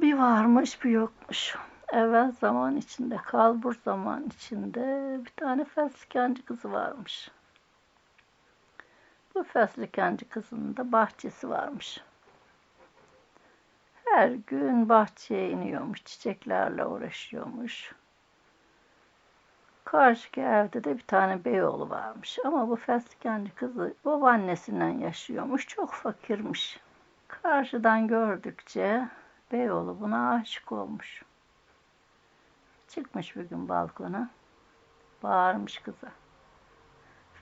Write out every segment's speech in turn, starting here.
Bir varmış bir yokmuş. Evvel zaman içinde, kalbur zaman içinde bir tane felsikenci kızı varmış. Bu felsikenci kızının da bahçesi varmış. Her gün bahçeye iniyormuş, çiçeklerle uğraşıyormuş. Karşıki evde de bir tane beyoğlu varmış. Ama bu felsikenci kızı babaannesinden yaşıyormuş, çok fakirmiş. Karşıdan gördükçe beyoğlu buna aşık olmuş. Çıkmış bir gün balkona. Bağırmış kıza.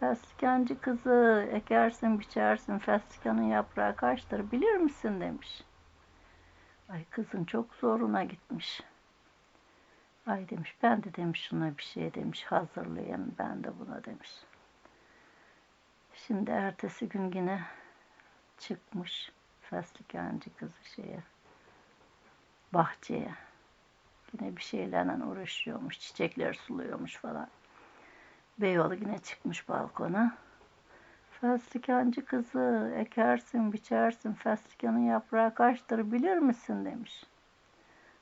Feslikenci kızı ekersin biçersin feslikanın yaprağı kaçtır bilir misin demiş. Ay kızın çok zoruna gitmiş. Ay demiş ben de demiş şuna bir şey demiş hazırlayayım ben de buna demiş. Şimdi ertesi gün yine çıkmış feslikenci kızı şeye bahçeye. Yine bir şeylerle uğraşıyormuş, çiçekler suluyormuş falan. Beyoğlu yine çıkmış balkona. Feslikancı kızı ekersin, biçersin, feslikanın yaprağı kaçtır bilir misin demiş.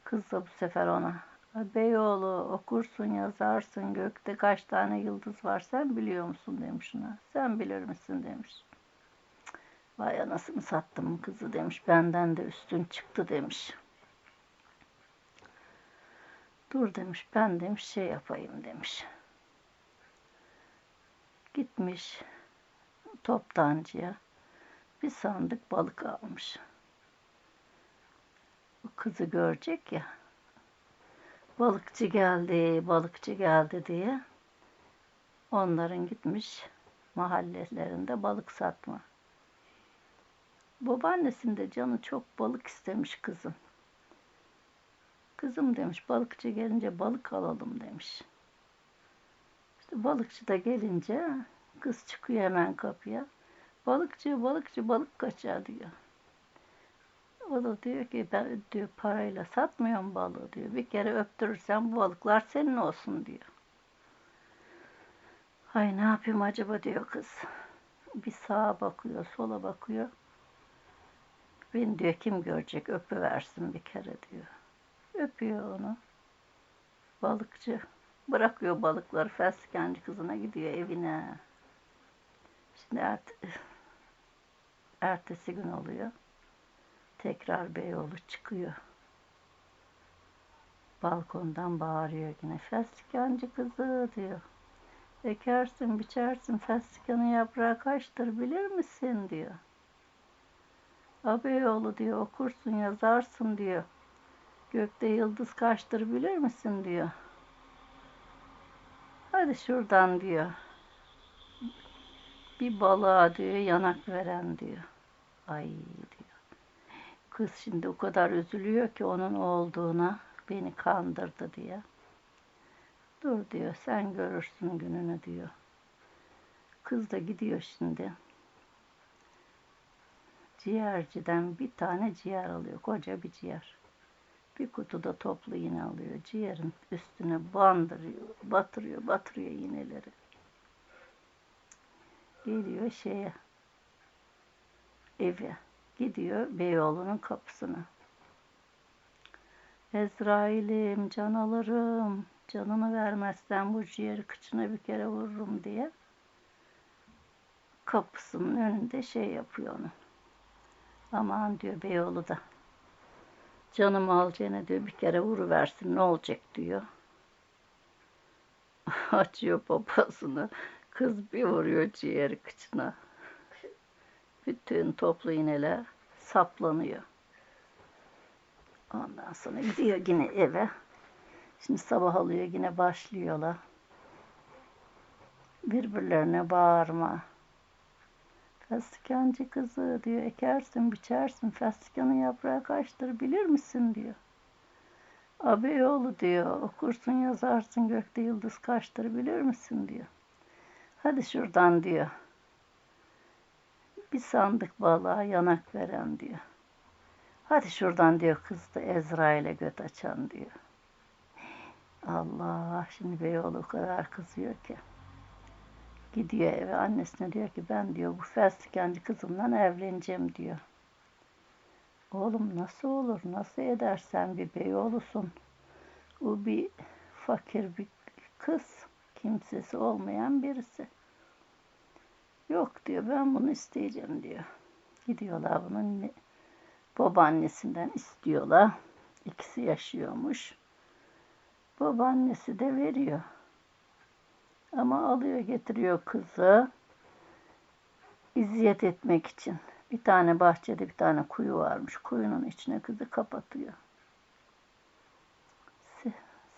Kız da bu sefer ona. Beyoğlu okursun, yazarsın, gökte kaç tane yıldız var sen biliyor musun demiş ona. Sen bilir misin demiş. Vay anasını sattım kızı demiş. Benden de üstün çıktı demiş. Dur demiş ben demiş şey yapayım demiş. Gitmiş toptancıya bir sandık balık almış. Bu kızı görecek ya. Balıkçı geldi, balıkçı geldi diye onların gitmiş mahallelerinde balık satma. Babaannesinde canı çok balık istemiş kızım. Kızım demiş balıkçı gelince balık alalım demiş. İşte balıkçı da gelince kız çıkıyor hemen kapıya. Balıkçı balıkçı balık kaçar diyor. O da diyor ki ben diyor parayla satmıyorum balığı diyor. Bir kere öptürürsen bu balıklar senin olsun diyor. Ay ne yapayım acaba diyor kız. Bir sağa bakıyor, sola bakıyor. Beni diyor kim görecek öpüversin bir kere diyor. Öpüyor onu. Balıkçı bırakıyor balıkları feskendi kızına gidiyor evine. Şimdi ert ertesi gün oluyor. Tekrar Beyoğlu çıkıyor. Balkondan bağırıyor yine. Feskencı kızı diyor. Ekersin, biçersin, festikanın yaprağı kaçtır bilir misin diyor. Abeyoğlu diyor, okursun, yazarsın diyor. Gökte yıldız kaçtır bilir misin diyor. Hadi şuradan diyor. Bir balığa diyor yanak veren diyor. Ay diyor. Kız şimdi o kadar üzülüyor ki onun olduğuna beni kandırdı diye. Dur diyor sen görürsün gününü diyor. Kız da gidiyor şimdi. Ciğerciden bir tane ciğer alıyor. Koca bir ciğer. Bir kutuda toplu iğne alıyor. Ciğerin üstüne bandırıyor, batırıyor, batırıyor iğneleri. Geliyor şeye, eve. Gidiyor Beyoğlu'nun kapısına. Ezrail'im, can alırım, canını vermezsen bu ciğeri kıçına bir kere vururum diye kapısının önünde şey yapıyor onu. Aman diyor Beyoğlu da Canım alacağına diyor bir kere vuruversin ne olacak diyor. Açıyor papasını. Kız bir vuruyor ciğeri kıçına. Bütün toplu iğneler saplanıyor. Ondan sonra gidiyor yine eve. Şimdi sabah alıyor yine başlıyorlar. Birbirlerine bağırma. Festikancı kızı diyor ekersin biçersin festikanın yaprağı kaçtır bilir misin diyor. Abeyoğlu diyor okursun yazarsın gökte yıldız kaçtır bilir misin diyor. Hadi şuradan diyor. Bir sandık balığa yanak veren diyor. Hadi şuradan diyor kız da Ezrail'e göt açan diyor. Allah şimdi Beyoğlu o kadar kızıyor ki. Gidiyor eve annesine diyor ki ben diyor bu felsikenci kızımla evleneceğim diyor. Oğlum nasıl olur, nasıl edersen bir beyoğlusun. O bir fakir bir kız, kimsesi olmayan birisi. Yok diyor, ben bunu isteyeceğim diyor. Gidiyorlar bunun babaannesinden istiyorlar. İkisi yaşıyormuş. Babaannesi de veriyor. Ama alıyor getiriyor kızı. İziyet etmek için. Bir tane bahçede bir tane kuyu varmış. Kuyunun içine kızı kapatıyor.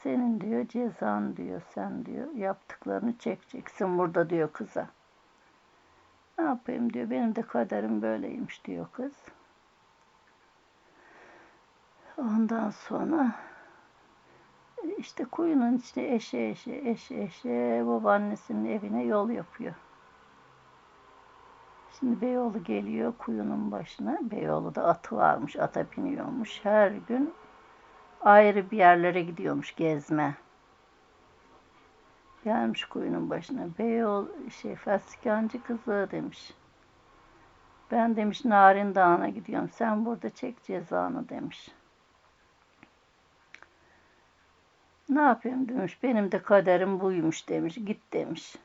Senin diyor cezan diyor sen diyor yaptıklarını çekeceksin burada diyor kıza. Ne yapayım diyor benim de kaderim böyleymiş diyor kız. Ondan sonra işte kuyunun içinde eşe eşe eşe eşe babaannesinin evine yol yapıyor. Şimdi Beyoğlu geliyor kuyunun başına. Beyoğlu'da atı varmış, ata biniyormuş. Her gün ayrı bir yerlere gidiyormuş gezme. Gelmiş kuyunun başına. Beyoğlu şey Felsikancı kızı demiş. Ben demiş Narin Dağı'na gidiyorum. Sen burada çek cezanı demiş. Ne yapayım demiş. Benim de kaderim buymuş demiş. Git demiş.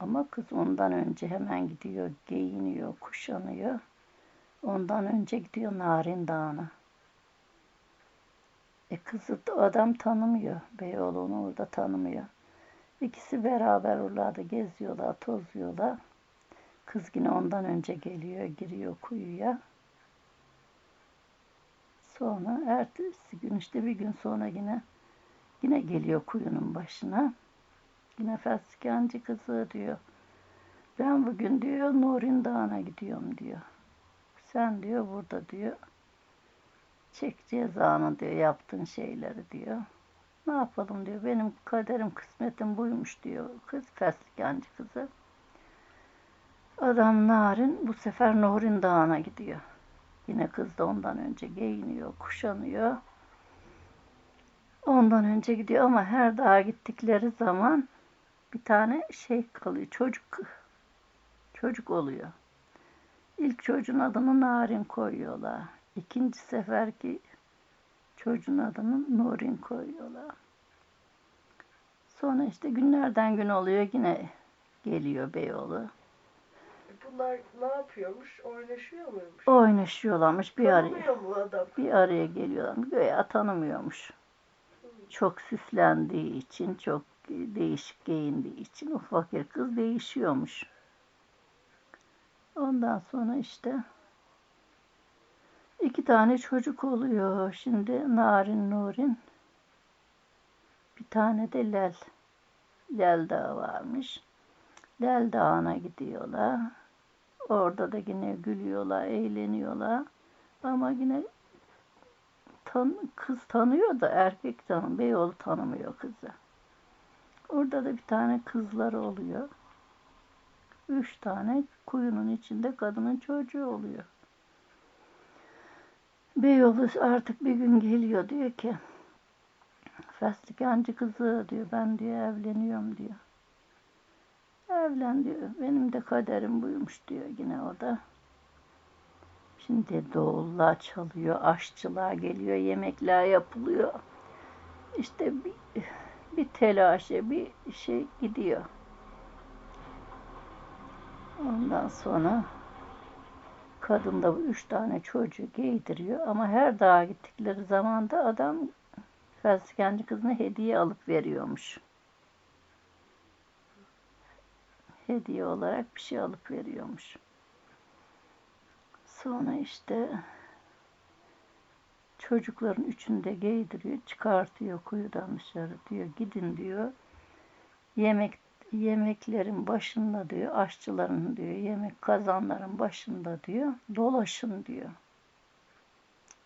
Ama kız ondan önce hemen gidiyor, giyiniyor, kuşanıyor. Ondan önce gidiyor Narin Dağı'na. E kızı adam tanımıyor. Beyoğlu onu orada tanımıyor. İkisi beraber oralarda geziyorlar, tozuyorlar. Kız yine ondan önce geliyor, giriyor kuyuya. Sonra ertesi gün işte bir gün sonra yine yine geliyor kuyunun başına. Yine Fesikancı kızı diyor. Ben bugün diyor Nurin Dağı'na gidiyorum diyor. Sen diyor burada diyor çek cezanı diyor yaptığın şeyleri diyor. Ne yapalım diyor. Benim kaderim kısmetim buymuş diyor kız Fesikancı kızı. Adam Narin bu sefer Nurin Dağı'na gidiyor. Yine kız da ondan önce giyiniyor, kuşanıyor. Ondan önce gidiyor ama her dağa gittikleri zaman bir tane şey kalıyor. Çocuk çocuk oluyor. İlk çocuğun adını Narin koyuyorlar. İkinci seferki çocuğun adını Nurin koyuyorlar. Sonra işte günlerden gün oluyor yine geliyor Beyoğlu. E bunlar ne yapıyormuş? Oynaşıyor muymuş? Oynaşıyorlarmış bir araya. Tanımıyor mu adam? Bir araya geliyorlarmış. Göya tanımıyormuş. Çok süslendiği için, çok değişik giyindiği için o fakir kız değişiyormuş. Ondan sonra işte iki tane çocuk oluyor. Şimdi Narin Nurin. Bir tane de Lel. Lel Dağı varmış. Lel Dağı'na gidiyorlar. Orada da yine gülüyorlar, eğleniyorlar. Ama yine tan kız tanıyor da erkek tanım. Beyoğlu tanımıyor kızı. Orada da bir tane kızları oluyor. Üç tane kuyunun içinde kadının çocuğu oluyor. Beyoğlu artık bir gün geliyor diyor ki Festikancı kızı diyor ben diyor evleniyorum diyor. Evlen diyor. Benim de kaderim buymuş diyor yine o da. Şimdi doğullar çalıyor, aşçılar geliyor, yemekler yapılıyor. İşte bir, bir telaşe, bir şey gidiyor. Ondan sonra kadın da üç tane çocuğu giydiriyor. Ama her dağa gittikleri zaman da adam felsekenci kızına hediye alıp veriyormuş. Hediye olarak bir şey alıp veriyormuş. Sonra işte çocukların üçünü de giydiriyor, çıkartıyor kuyudan dışarı diyor. Gidin diyor. Yemek yemeklerin başında diyor, aşçıların diyor, yemek kazanların başında diyor, dolaşın diyor.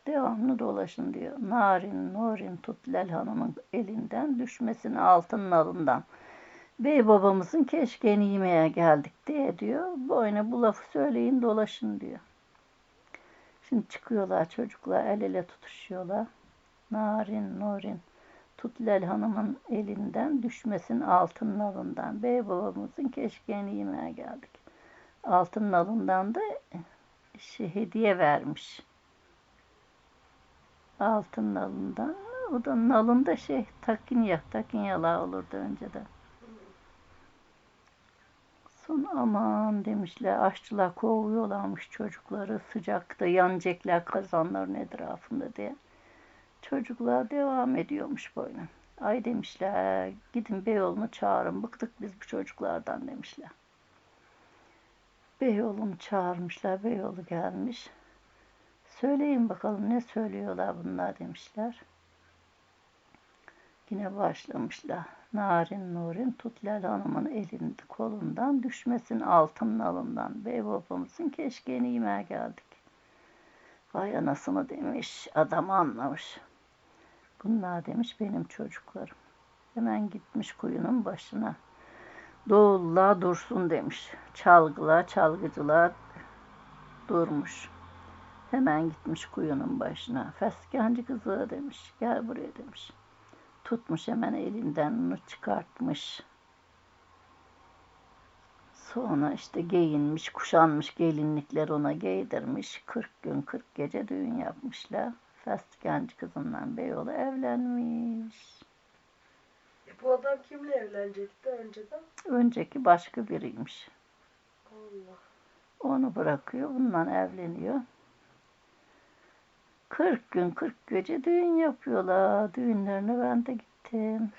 Devamlı dolaşın diyor. Narin, Nurin tut Lel Hanım'ın elinden, düşmesin altın nalından. Bey babamızın keşkeni yemeye geldik diye diyor. Boyuna bu lafı söyleyin dolaşın diyor. Şimdi çıkıyorlar çocuklar el ele tutuşuyorlar. Narin, Nurin tut Lel Hanım'ın elinden düşmesin altın nalından. Bey babamızın keşkeni yemeye geldik. Altın nalından da şey, hediye vermiş. Altın nalından. O da nalında şey takinya, takinyalar olurdu önceden. Son aman demişler aşçılar kovuyorlarmış çocukları sıcakta yanacaklar kazanların etrafında diye. Çocuklar devam ediyormuş böyle. Ay demişler gidin Beyoğlu'nu çağırın bıktık biz bu çocuklardan demişler. Beyoğlu'nu çağırmışlar Beyoğlu gelmiş. Söyleyin bakalım ne söylüyorlar bunlar demişler. Yine başlamışlar. Narin Nurin Tutlal Hanım'ın elinde kolundan düşmesin altın nalından. Bey babamızın keşkeğini yemeye geldik. Vay anasını demiş. Adam anlamış. Bunlar demiş benim çocuklarım. Hemen gitmiş kuyunun başına. Doğullar dursun demiş. Çalgılar, çalgıcılar durmuş. Hemen gitmiş kuyunun başına. Feskancı kızı demiş. Gel buraya demiş. Tutmuş hemen elinden onu çıkartmış. Sonra işte giyinmiş, kuşanmış gelinlikler ona giydirmiş. 40 gün 40 gece düğün yapmışlar. Feskancı kızından Beyoğlu evlenmiş. E, bu adam kimle evlenecekti önceden? Önceki başka biriymiş. Allah. Onu bırakıyor, bundan evleniyor. 40 gün 40 gece düğün yapıyorlar. Düğünlerine ben de gittim.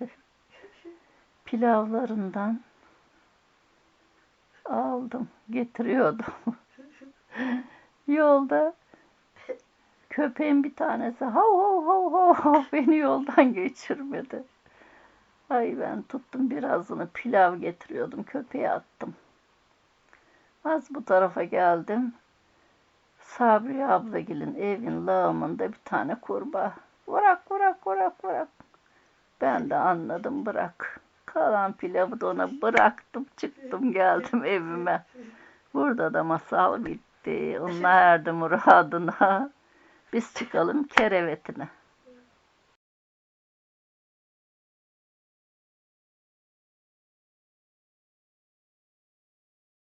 Pilavlarından aldım, getiriyordum. Yolda köpeğin bir tanesi hav hav hav hav hav beni yoldan geçirmedi. Ay ben tuttum birazını pilav getiriyordum köpeğe attım. Az bu tarafa geldim. Sabri ablagilin evin lağımında bir tane kurbağa. Bırak bırak bırak bırak. Ben de anladım bırak. Kalan pilavı da ona bıraktım çıktım geldim evime. Burada da masal bitti. Onlar erdi muradına. Biz çıkalım kerevetine.